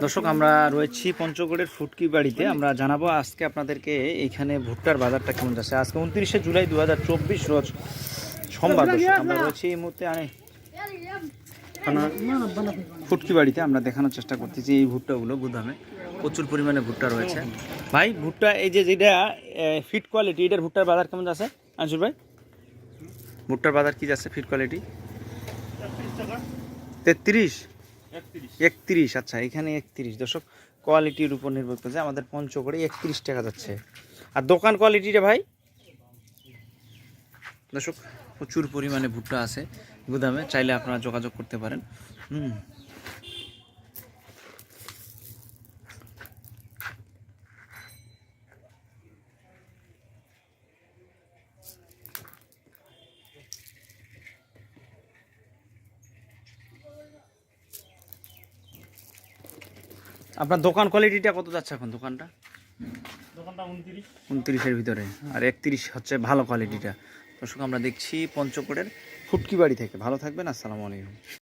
দর্শক, আমরা রয়েছি পঞ্চগড়ের ফুটকি বাড়িতে। আমরা জানাব আজকে আপনাদেরকে এইখানে ভুট্টার বাজারটা কেমন যাচ্ছে। আজকে উনত্রিশে জুলাই দু হাজার চব্বিশ, রোজ সোমবার। আমরা রয়েছি এই মুহূর্তে আনে ফুটকি বাড়িতে। আমরা দেখানোর চেষ্টা করতেছি এই ভুট্টাগুলো গুদামে। প্রচুর পরিমাণে ভুট্টা রয়েছে। ভাই, ভুট্টা, এই যে যেটা ফিট কোয়ালিটি এটার ভুট্টার বাজার কেমন যাচ্ছে? আনসুর ভাই? ভুট্টার বাজার কি যাচ্ছে ফিট কোয়ালিটি তেত্রিশ। একত্রিশ। আচ্ছা এখানে একত্রিশ। দর্শক কোয়ালিটির উপর নির্ভর করছে। আমাদের পঞ্চগড়ে একত্রিশ টাকা যাচ্ছে। আর দোকান কোয়ালিটিটা ভাই? দর্শক, প্রচুর পরিমাণে ভুট্টা আছে, গুদামে। চাইলে আপনারা যোগাযোগ করতে পারেন। হুম। আপনার দোকান কোয়ালিটিটা কত যাচ্ছে এখন দোকানটা? দোকানটা উনত্রিশ। উনত্রিশের ভিতরে। আর একত্রিশ হচ্ছে ভালো কোয়ালিটিটা দর্শক আমরা দেখছি পঞ্চকোটের ফুটকি বাড়ি থেকে। ভালো থাকবেন আসসালামু আলাইকুম।